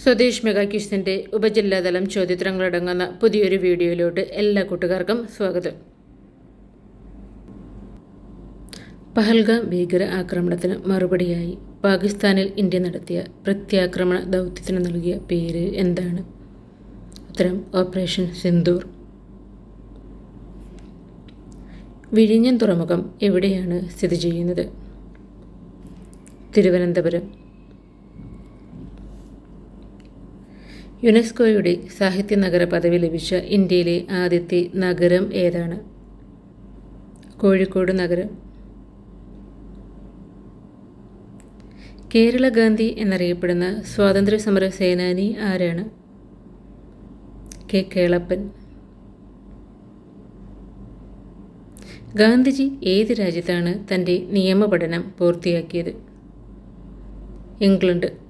സ്വദേശ് മെഗാക്യൂസിന്റെ ഉപജില്ലാതലം ചോദ്യോത്തരങ്ങളടങ്ങുന്ന പുതിയൊരു വീഡിയോയിലോട്ട് എല്ലാ കൂട്ടുകാർക്കും സ്വാഗതം. പഹൽഗാം ഭീകര ആക്രമണത്തിന് മറുപടിയായി പാകിസ്ഥാനിൽ ഇന്ത്യ നടത്തിയ പ്രത്യാക്രമണ ദൗത്യത്തിന് നൽകിയ പേര് എന്താണ്? ഉത്തരം ഓപ്പറേഷൻ സിന്ദൂർ. വിഴിഞ്ഞം തുറമുഖം എവിടെയാണ് സ്ഥിതി ചെയ്യുന്നത്? തിരുവനന്തപുരം. യുനെസ്കോയുടെ സാഹിത്യ നഗര പദവി ലഭിച്ച ഇന്ത്യയിലെ ആദ്യത്തെ നഗരം ഏതാണ്? കോഴിക്കോട് നഗരം. കേരള ഗാന്ധി എന്നറിയപ്പെടുന്ന സ്വാതന്ത്ര്യ സമര സേനാനി ആരാണ്? കെ. കേളപ്പൻ. ഗാന്ധിജി ഏത് രാജ്യത്താണ് തന്റെ നിയമപഠനം പൂർത്തിയാക്കിയത്? ഇംഗ്ലണ്ട്.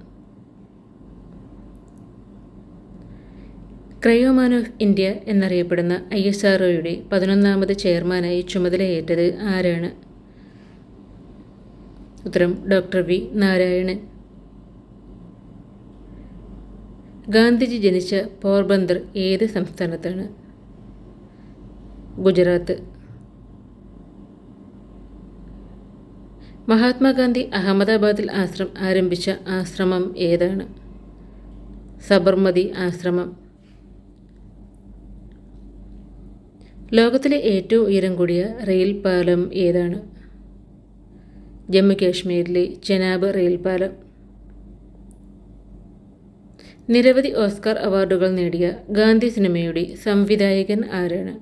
ക്രയോമാൻ ഓഫ് ഇന്ത്യ എന്നറിയപ്പെടുന്ന ഐ എസ് ആർ ഒയുടെ പതിനൊന്നാമത് ചെയർമാനായി ചുമതലയേറ്റത് ആരാണ്? ഉത്തരം ഡോക്ടർ വി. നാരായണൻ. ഗാന്ധിജി ജനിച്ച പോർബന്ദർ ഏത് സംസ്ഥാനത്താണ്? ഗുജറാത്ത്. മഹാത്മാഗാന്ധി അഹമ്മദാബാദിൽ ആശ്രം ആരംഭിച്ച ആശ്രമം ഏതാണ്? സബർമതി ആശ്രമം. ലോകത്തിലെ ഏറ്റവും ഉയരം കൂടിയ റെയിൽ പാലം ഏതാണ്? ജമ്മു കാശ്മീരിലെ ചെനാബ് റെയിൽ പാലം. നിരവധി ഓസ്കാർ അവാർഡുകൾ നേടിയ ഗാന്ധി സിനിമയുടെ സംവിധായകൻ ആരാണ്?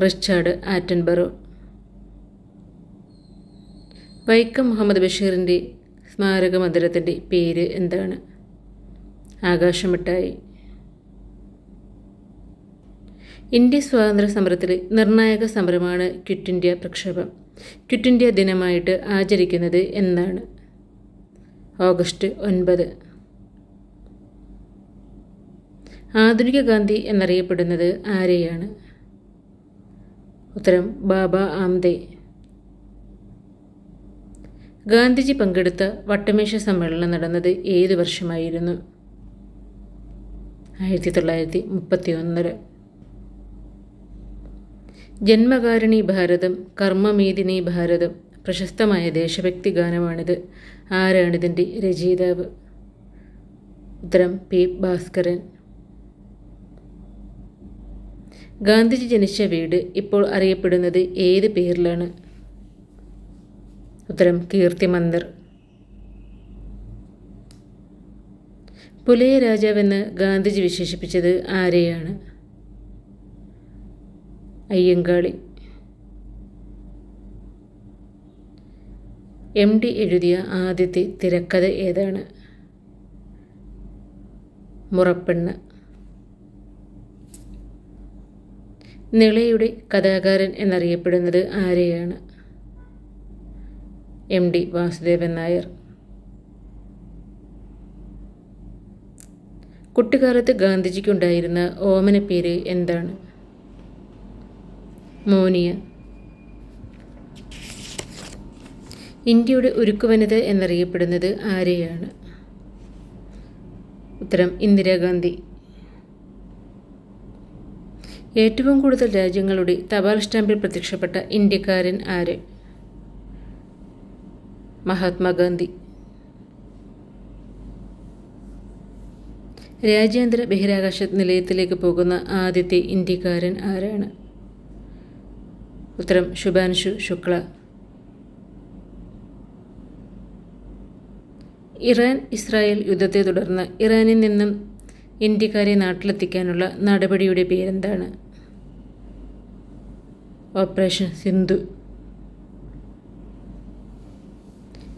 Richard Attenborough. വൈക്കം മുഹമ്മദ് ബഷീറിന്റെ സ്മാരക മന്ദിരത്തിന്റെ പേര് എന്താണ്? ആകാശമിട്ടായി. ഇന്ത്യ സ്വാതന്ത്ര്യ സമരത്തിലെ നിർണായക സമരമാണ് ക്വിറ്റ് ഇന്ത്യ പ്രക്ഷോഭം. ക്വിറ്റ് ഇന്ത്യ ദിനമായിട്ട് ആചരിക്കുന്നത് എന്നാണ് ഓഗസ്റ്റ് ഒൻപത്. ആധുനിക ഗാന്ധി എന്നറിയപ്പെടുന്നത് ആരെയാണ്? ഉത്തരം ബാബ ആംദേ. ഗാന്ധിജി പങ്കെടുത്ത വട്ടമേശ സമ്മേളനം നടന്നത് ഏത് വർഷമായിരുന്നു? ആയിരത്തി തൊള്ളായിരത്തി മുപ്പത്തി ഒന്നിൽ ജന്മകാരിണി ഭാരതം കർമ്മമേദിനി ഭാരതം പ്രശസ്തമായ ദേശഭക്തി ഗാനമാണിത്. ആരാണിതിന്റെ രചയിതാവ്? ഉത്തരം പി. ഭാസ്കരൻ. ഗാന്ധിജി ജനിച്ച വീട് ഇപ്പോൾ അറിയപ്പെടുന്നത് ഏത് പേരിലാണ്? ഉത്തരം കീർത്തി മന്ദർ. പുലയ രാജാവെന്ന് ഗാന്ധിജി വിശേഷിപ്പിച്ചത് ആരെയാണ്? അയ്യങ്കാളി. എം ഡി എഴുതിയ ആദ്യത്തെ തിരക്കഥ ഏതാണ്? മുറപ്പെണ്ണ്. നിളയുടെ കഥാകാരൻ എന്നറിയപ്പെടുന്നത് ആരെയാണ്? M D Vasudevan Nair. കുട്ടിക്കാലത്ത് ഗാന്ധിജിക്കുണ്ടായിരുന്ന ഓമന പേര് എന്താണ്? മോനിയ. ഇന്ത്യയുടെ ഉരുക്കുവനിത എന്നറിയപ്പെടുന്നത് ആരെയാണ്? ഉത്തരം ഇന്ദിരാഗാന്ധി ഏറ്റവും കൂടുതൽ രാജ്യങ്ങളുടെ തപാൽ സ്റ്റാമ്പിൽ പ്രത്യക്ഷപ്പെട്ട ഇന്ത്യക്കാരൻ ആര്? മഹാത്മാഗാന്ധി രാജ്യാന്തര ബഹിരാകാശ നിലയത്തിലേക്ക് പോകുന്ന ആദ്യത്തെ ഇന്ത്യക്കാരൻ ആരാണ്? ഉത്തരം ശുഭാൻഷു ശുക്ല. ഇറാൻ ഇസ്രായേൽ യുദ്ധത്തെ തുടർന്ന് ഇറാനിൽ നിന്നും ഇന്ത്യക്കാരെ നാട്ടിലെത്തിക്കാനുള്ള നടപടിയുടെ പേരെന്താണ്? ഓപ്പറേഷൻ സിന്ധു.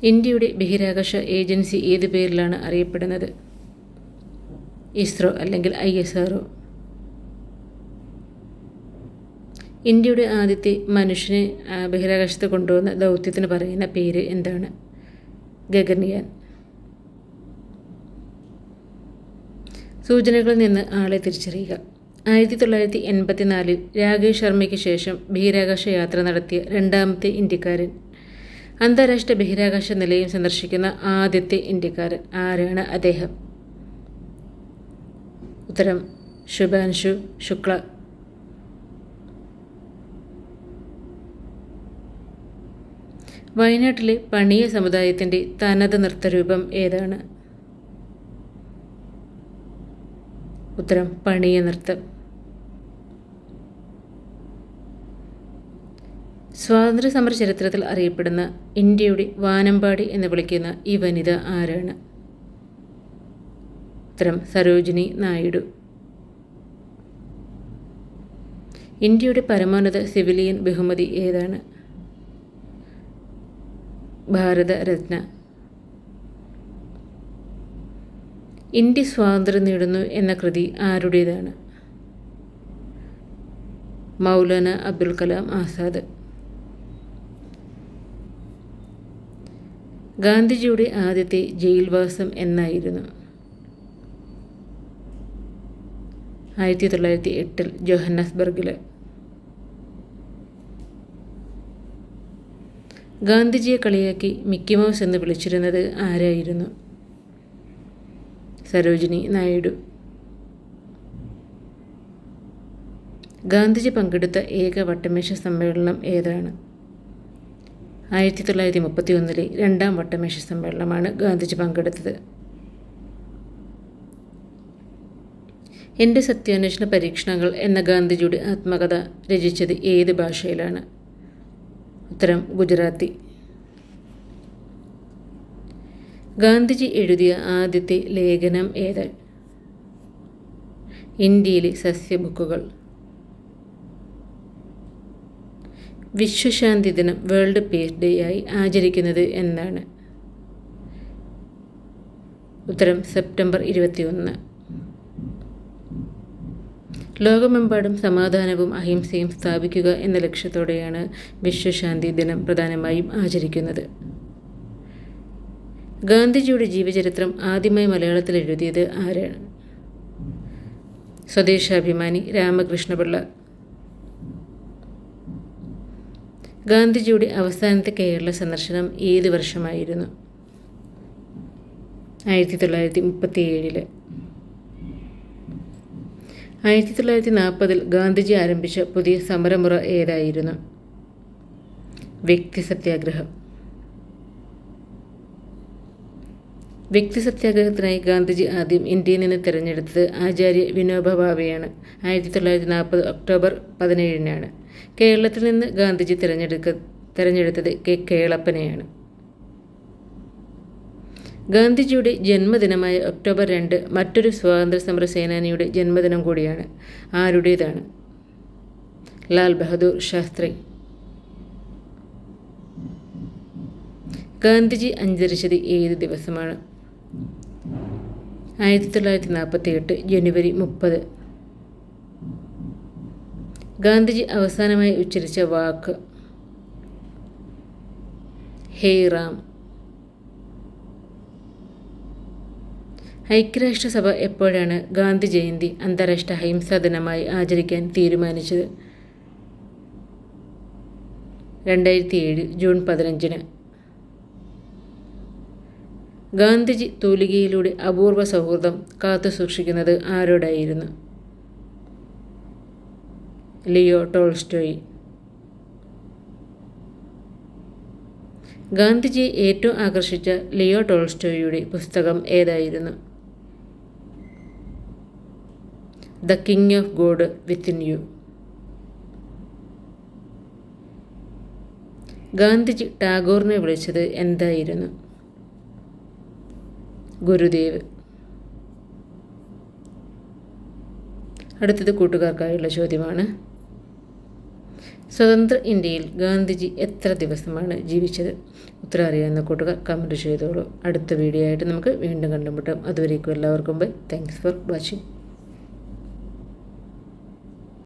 ഇന്ത്യയുടെ ബഹിരാകാശ ഏജൻസി ഏത് പേരിലാണ് അറിയപ്പെടുന്നത്? ഇസ്രോ അല്ലെങ്കിൽ ഐ എസ് ആർ ഇന്ത്യയുടെ ആദ്യത്തെ മനുഷ്യനെ ബഹിരാകാശത്ത് കൊണ്ടുവന്ന ദൗത്യത്തിന് പറയുന്ന പേര് എന്താണ്? ഗഗൻയാൻ. സൂചനകളിൽ നിന്ന് ആളെ തിരിച്ചറിയുക. ആയിരത്തി തൊള്ളായിരത്തി എൺപത്തി നാലിൽ രാകേഷ് ശർമ്മയ്ക്ക് ശേഷം ബഹിരാകാശ യാത്ര നടത്തിയ രണ്ടാമത്തെ ഇന്ത്യക്കാരൻ. അന്താരാഷ്ട്ര ബഹിരാകാശ നിലയം സന്ദർശിക്കുന്ന ആദ്യത്തെ ഇന്ത്യക്കാരൻ ആരാണ് അദ്ദേഹം? ഉത്തരം ശുഭാൻഷു ശുക്ല. വയനാട്ടിലെ പണിയ സമുദായത്തിന്റെ തനത് നൃത്തരൂപം ഏതാണ്? ഉത്തരം പണിയ നൃത്തം. സ്വാതന്ത്ര്യ സമര ചരിത്രത്തിൽ അറിയപ്പെടുന്ന ഇന്ത്യയുടെ വാനമ്പാടി എന്ന് വിളിക്കുന്ന ഈ വനിത ആരാണ്? ഉത്തരം സരോജിനി നായിഡു. ഇന്ത്യയുടെ പരമോന്നത സിവിലിയൻ ബഹുമതി ഏതാണ്? ഭാരതരത്ന ഇന്ത്യ സ്വാതന്ത്ര്യം നേടുന്നു എന്ന കൃതി ആരുടേതാണ്? മൗലാന അബ്ദുൽ കലാം ആസാദ്. ഗാന്ധിജിയുടെ ആദ്യത്തെ ജയിൽവാസം എന്നായിരുന്നു. ആയിരത്തി തൊള്ളായിരത്തി എട്ടിൽ ജോഹന്നസ്ബർഗിൽ ഗാന്ധിജിയെ കളിയാക്കി മിക്കി മൗസ് എന്ന് വിളിച്ചിരുന്നത് ആരായിരുന്നു? സരോജിനി നായിഡു. ഗാന്ധിജി പങ്കെടുത്ത ഏക വട്ടമേശ സമ്മേളനം ഏതാണ്? ആയിരത്തി തൊള്ളായിരത്തി മുപ്പത്തി ഒന്നിലെ രണ്ടാം വട്ടമേശ സമ്മേളനമാണ് ഗാന്ധിജി പങ്കെടുത്തത്. എന്റെ സത്യാന്വേഷണ പരീക്ഷണങ്ങൾ എന്ന ഗാന്ധിജിയുടെ ആത്മകഥ രചിച്ചത് ഏത് ഭാഷയിലാണ്? ഉത്തരം ഗുജറാത്തി. ഗാന്ധിജി എഴുതിയ ആദ്യത്തെ ലേഖനം ഏത്? ഇന്ത്യയിലെ സസ്യബുക്കുകൾ. വിശ്വശാന്തി ദിനം വേൾഡ് പീസ് ഡേ ആയി ആചരിക്കുന്നത് എന്നാണ്. ഉത്തരം സെപ്റ്റംബർ ഇരുപത്തിയൊന്ന്. ലോകമെമ്പാടും സമാധാനവും അഹിംസയും സ്ഥാപിക്കുക എന്ന ലക്ഷ്യത്തോടെയാണ് വിശ്വശാന്തി ദിനം പ്രധാനമായും ആചരിക്കുന്നത്. ഗാന്ധിജിയുടെ ജീവചരിത്രം ആദ്യമായി മലയാളത്തിൽ എഴുതിയത് ആരാണ്? സ്വദേശാഭിമാനി രാമകൃഷ്ണപിള്ള. ഗാന്ധിജിയുടെ അവസാനത്തെ കേരള സന്ദർശനം ഏത് വർഷമായിരുന്നു? ആയിരത്തി തൊള്ളായിരത്തി മുപ്പത്തി ഏഴിൽ ആയിരത്തി തൊള്ളായിരത്തി നാൽപ്പതിൽ ഗാന്ധിജി ആരംഭിച്ച പുതിയ സമരമുറ ഏതായിരുന്നു? വ്യക്തി സത്യാഗ്രഹം. വ്യക്തി സത്യാഗ്രഹത്തിനായി ഗാന്ധിജി ആദ്യം ഇന്ത്യയിൽ നിന്ന് തിരഞ്ഞെടുത്തത് ആചാര്യ വിനോബ ഭാവെയാണ്. ആയിരത്തി തൊള്ളായിരത്തി നാൽപ്പത് ഒക്ടോബർ പതിനേഴിനാണ്. കേരളത്തിൽ നിന്ന് ഗാന്ധിജി തിരഞ്ഞെടുക്ക തിരഞ്ഞെടുത്തത് കെ കേളപ്പനെയാണ്. ഗാന്ധിജിയുടെ ജന്മദിനമായ ഒക്ടോബർ രണ്ട് മറ്റൊരു സ്വാതന്ത്ര്യ സമര സേനാനിയുടെ ജന്മദിനം കൂടിയാണ്. ആരുടേതാണ്? ലാൽ ബഹദൂർ ശാസ്ത്രി. ഗാന്ധിജി അന്തരിച്ചത് ഏത് ദിവസമാണ്? ആയിരത്തി തൊള്ളായിരത്തി നാൽപ്പത്തി എട്ട് ജനുവരി മുപ്പത്. ഗാന്ധിജി അവസാനമായി ഉച്ചരിച്ച വാക്ക്. ഹേ റാം. ഐക്യരാഷ്ട്രസഭ എപ്പോഴാണ് ഗാന്ധി ജയന്തി അന്താരാഷ്ട്ര അഹിംസാ ദിനമായി ആചരിക്കാൻ തീരുമാനിച്ചത്? രണ്ടായിരത്തി ഏഴ് ജൂൺ പതിനഞ്ചിന്. ഗാന്ധിജി തൂലികയിലൂടെ അപൂർവ സൗഹൃദം കാത്തു സൂക്ഷിക്കുന്നത് ആരോടായിരുന്നു? Leo Tolstoy. ഗാന്ധിജിയെ ഏറ്റവും ആകർഷിച്ച ലിയോ ടോൾസ്റ്റോയിയുടെ പുസ്തകം ഏതായിരുന്നു? The king of God within you Gandhiji ടാഗോറിനെ വിളിച്ചത് എന്തായിരുന്നു? ഗുരുദേവ്. അടുത്തത് കൂട്ടുകാർക്കായുള്ള ചോദ്യമാണ്. സ്വതന്ത്ര ഇന്ത്യയിൽ ഗാന്ധിജി എത്ര ദിവസമാണ് ജീവിച്ചത്? ഉത്തരം അറിയാവുന്ന കൂട്ടുകാർ കമന്റ് ചെയ്തോളൂ. അടുത്ത വീഡിയോ ആയിട്ട് നമുക്ക് വീണ്ടും കണ്ടുമുട്ടാം. അതുവരേക്കും എല്ലാവർക്കും ബൈ താങ്ക്സ് ഫോർ വാച്ചിങ്